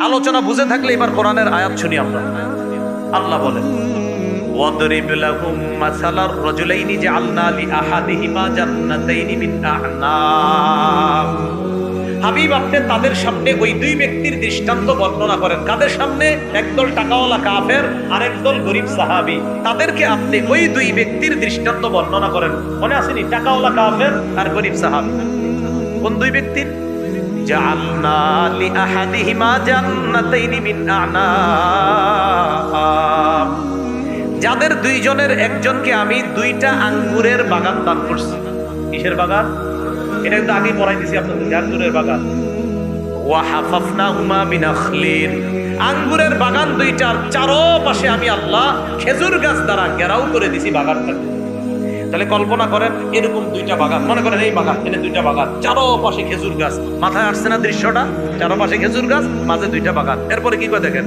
আলোচনা বুঝে থাকলে এবার কোরআনের আয়াত শুনি আমরা আল্লাহ বলেন واضرب لهم مثل الرجلين جعلنا لأحدهما جنتين من أعناب হাবিব আপনি তাদের সামনে ওই দুই ব্যক্তির দৃষ্টান্ত বর্ণনা করেন কাদের সামনে একদল টাকাওয়ালা কাফের আর একদল গরিব সাহাবি তাদেরকে আপনি ওই দুই ব্যক্তির দৃষ্টান্ত বর্ণনা করেন মনে আসেনি টাকাওয়ালা কাফের আর গরিব সাহাবি কোন দুই ব্যক্তির জাআলনা লিআহাদিহিমা জান্নাতাইনি মিন আ'নাব যাদের দুইজনের একজনকে আমি দুইটা আঙ্গুরের বাগান দান করছি। কিসের বাগান? এটা কিন্তু আগে পড়াই দিছি আপনাদের আঙ্গুরের বাগান। ওয়াহাফাফনাহুমা বিনাখলিন আঙ্গুরের বাগান দুইটার চারপাশে আমি আল্লাহ খেজুর গাছ দ্বারা ঘেরাও করে দিছি বাগানটাকে। তাহলে কল্পনা করেন, এরকম দুইটা বাগান, মনে করেন এই বাগান, এনে দুইটা বাগান, চারোপাশে খেজুর গাছ। মাথায় আসছে না দৃশ্যটা? চারোপাশে খেজুর গাছ, মাঝে দুইটা বাগান। এরপরে কি করে দেখেন?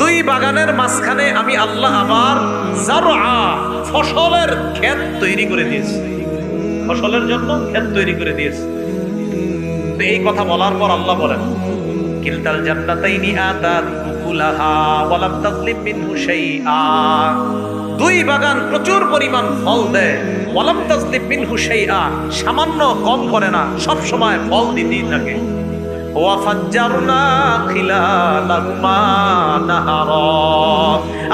দুই বাগানের মাঝখানে আমি আল্লাহ আবার ফসলের ক্ষেত তৈরি করে দিয়েছি। ফসলের জন্য ক্ষেত তৈরি করে দিয়েছি। এই কথা বলার পর আল্লাহ বলেন কিলতাল জান্নাতাইনি আতাত ওয়া লাম তাযলিম মিনহু শাইআ। দুই বাগান প্রচুর পরিমাণ ফল দেয়, ওয়ালাম তাজলিম মিনহু শাইআ। সামান্য কম করে না সব সময় ফল দিতেই থাকে।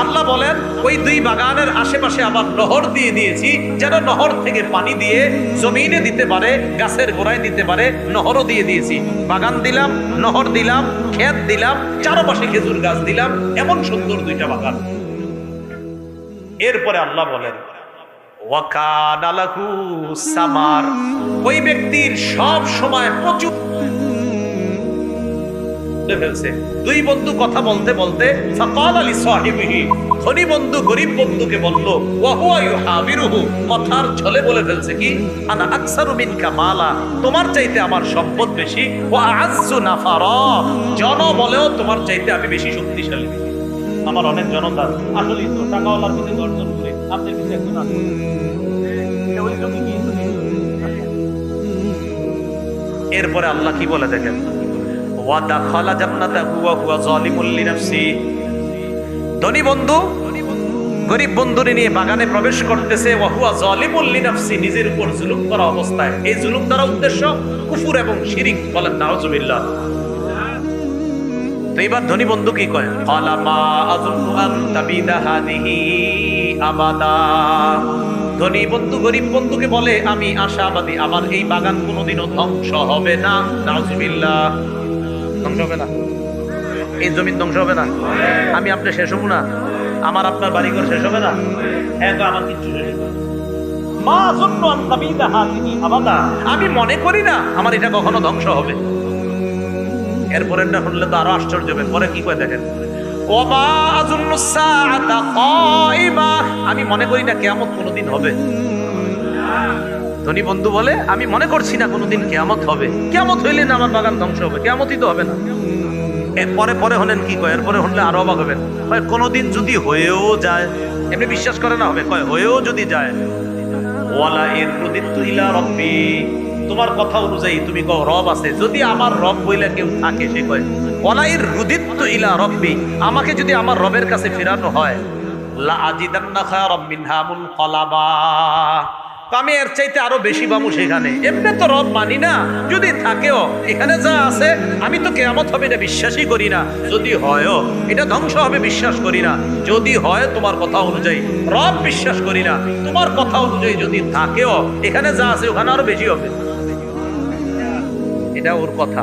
আল্লাহ বলেন, ওই দুই বাগানের আশেপাশে আবার নহর দিয়ে দিয়েছি, যেন নহর থেকে পানি দিয়ে জমিনে দিতে পারে, গাছের গোড়ায় দিতে পারে, নহরও দিয়ে দিয়েছি। বাগান দিলাম, নহর দিলাম, ক্ষেত দিলাম, চারপাশে খেজুর গাছ দিলাম, এমন সুন্দর দুইটা বাগান। এরপরে আল্লাহ বলেন, ওয়াকানা লাহু সামার। ওই ব্যক্তির সব সময় প্রচুর ফেলছে। দুই বন্ধু কথা বলতে বলতে আলী ধনী বন্ধু গরিব বন্ধুকে বলল কথার ছলে বলে ফেলছে কি, আনা আকসারু মিনকা মালা, তোমার চাইতে আমার সম্পদ বেশি, ওয়া নাফারা। জন বলেও তোমার চাইতে আমি বেশি শক্তিশালী। আমার অনেক জনতা, আসলেই তো, টাকাওয়ালার প্রতি দর্শন করে আপনি কিন্তু একজন কি এরপরে আল্লাহ কি বলে দেখেন? হুয়া লিনাফসি। ধনী গরিব নিয়ে বাগানে প্রবেশ করতেছে হুয়া নিজের উপর জুলুম করা অবস্থায়। এই জুলুম দ্বারা উদ্দেশ্য কুফর এবং শিরিক বলেন ধনী বন্ধু কি কয়? ধনী বন্ধু, গরিব বন্ধুকে বলে, আমি আশাবাদী, আমার এই বাগান কোনোদিনও ধ্বংস হবে না। ধ্বংস হবে না। এই জমিন ধ্বংস হবে না। আমি আপনি শেষ হব না। আমার আপনার বাড়িঘর শেষ হবে না। হ্যাঁ আমার কিচ্ছু আমি মনে করি না আমার এটা কখনো ধ্বংস হবে। এরপরেরটা শুনলে তো আরও আশ্চর্য হবে। পরে কি করে দেখেন? আমি মনে করি না কেমন কোনোদিন হবে। ধনী বন্ধু বলে, আমি মনে করছি না কোনোদিন কিয়ামত হবে। কিয়ামত হইলে না আমার বাগান ধ্বংস হবে, কিয়ামতই তো হবে না। এরপরে পরে হলেন কি কয়? এরপরে হলে আরও অবাক হবেন। কয়, কোনোদিন যদি হয়েও যায়, এমনি বিশ্বাস করে না হবে, কয়, হয়েও যদি যায়, ওয়ালা এর প্রদীপ্ত ইলা রব্বি। তোমার কথা অনুযায়ী তুমি কও, রব আছে। যদি আমার রব বইলা কেউ থাকে, সে কয় ওয়ালাইর রুদিত্ত ইলা রব্বি। আমাকে যদি আমার রবের কাছে ফেরানো হয়, লা আজিদান্না খায়রাম মিনহা মুনকালাবা। আমি এর চাইতে আরও বেশি পাবো সেখানে। এমনি তো রব মানি না। যদি থাকেও, এখানে যা আছে, আমি তো কেয়ামত হবে এটা বিশ্বাসই করি না। যদি হয়ও, এটা ধ্বংস হবে বিশ্বাস করি না। যদি হয়, তোমার কথা অনুযায়ী। রব বিশ্বাস করি না। তোমার কথা অনুযায়ী যদি থাকেও, এখানে যা আছে, ওখানে আরও বেশি হবে। এটা ওর কথা।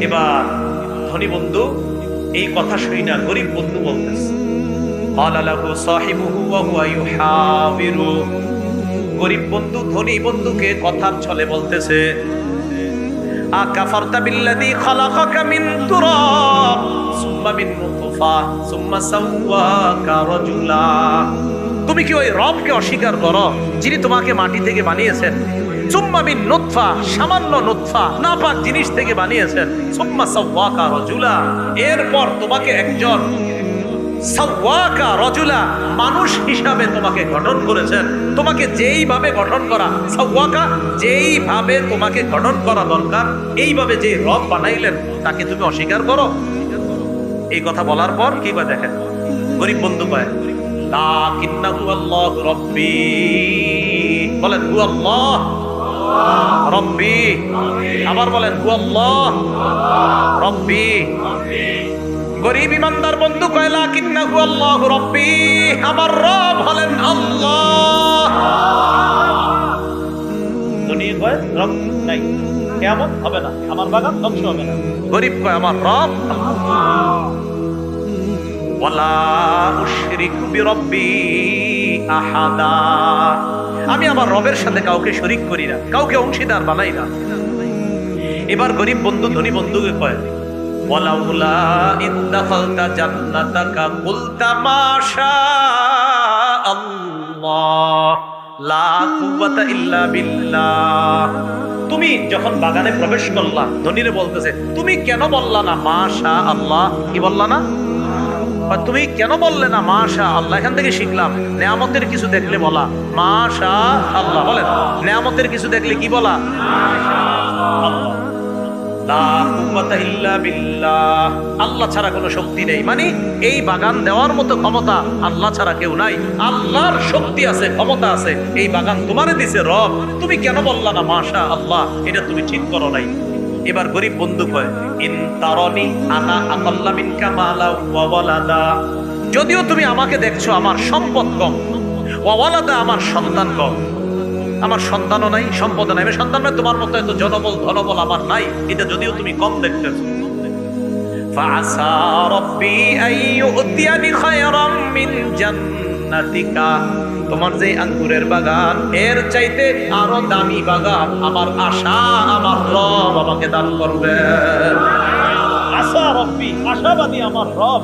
এবার, ধনী বন্ধু, এই কথা শুনি না, গরিব বন্ধু বলতেছে। গরিব বন্ধু, ধনী বন্ধুকে কথার ছলে বলতেছে তুমি কি ওই রবকে অস্বীকার করো, যিনি তোমাকে মাটি থেকে বানিয়েছেন? সুম্মা মিন সামান্য নুতফা, নাপাক জিনিস থেকে বানিয়েছেন। সুম্মা সাওয়াকা এরপর তোমাকে একজন সাওয়াকা রজুলা, মানুষ হিসাবে তোমাকে গঠন করেছেন। তোমাকে যেইভাবে গঠন করা, সাওয়াকা যেইভাবে তোমাকে গঠন করা দরকার, এইভাবে যে রব বানাইলেন, তাকে তুমি অস্বীকার করো। এই কথা বলার পর কি বা দেখেন? গরিব বন্ধু পায় রাব্বি। বলেন, হু আল্লাহ রব্বি। আবার বলেন, হু আল্লাহ রব্বি। গরিব ইমানদার বন্ধু কয় লাকিন্নাহু আল্লাহু রাব্বি। আমার রব হলেন আল্লাহ। দুনিয়া কয় রব নাই। কেমন হবে না আমার বাগান ধ্বংস হবে না। গরিব কয় আমার রব? ওয়ালা উশরিকু বিরাব্বি আহাদা। আমি আমার রবের সাথে কাউকে শরিক করি না কাউকে অংশীদার বানাই না। এবার গরিব বন্ধু ধনী বন্ধুকে কয় ওয়ালাউলা ইদ্দাখালতা জান্নাতাকা কুলতা মাশা আল্লাহ। লা কুওয়াতা ইল্লা বিল্লাহ। তুমি যখন বাগানে প্রবেশ করলা, ধনীরে বলতেছে, তুমি কেন বললা না মাশা আল্লাহ? কি বললা না? তুমি কেন বললে না মাশা আল্লাহ? এখান থেকে শিখলাম, নেয়ামতের কিছু দেখলে বলা, মাশা আল্লাহ। বলেন, নেয়ামতের কিছু দেখলে কি বলা? আল্লাহ। আল্লাহ ছাড়া কোনো শক্তি নেই। মানে এই বাগান দেওয়ার মতো ক্ষমতা আল্লাহ ছাড়া কেউ নাই। আল্লাহর শক্তি আছে, ক্ষমতা আছে। এই বাগান তোমারে দিছে রব। তুমি কেন বললা না, মাশা আল্লাহ, এটা তুমি ঠিক করো নাই। এবার গরিব বন্ধু ওয়ালাদা। যদিও তুমি আমাকে দেখছ আমার সম্পদ কম ওয়ালাদা আমার সন্তান কম। আমার সন্তানও নাই সম্পদ নাই। আমি সন্তান নাই তোমার মতো এত জনবল, ধনবল আমার নাই। এটা যদিও তুমি কম দেখতেছো। তোমার যে আঙ্গুরের বাগান, এর চাইতে আরও দামি বাগান আমার আশা, আমার রব আমাকে দান করবে। আশা রব্বি, আশাবাদী আমার রব।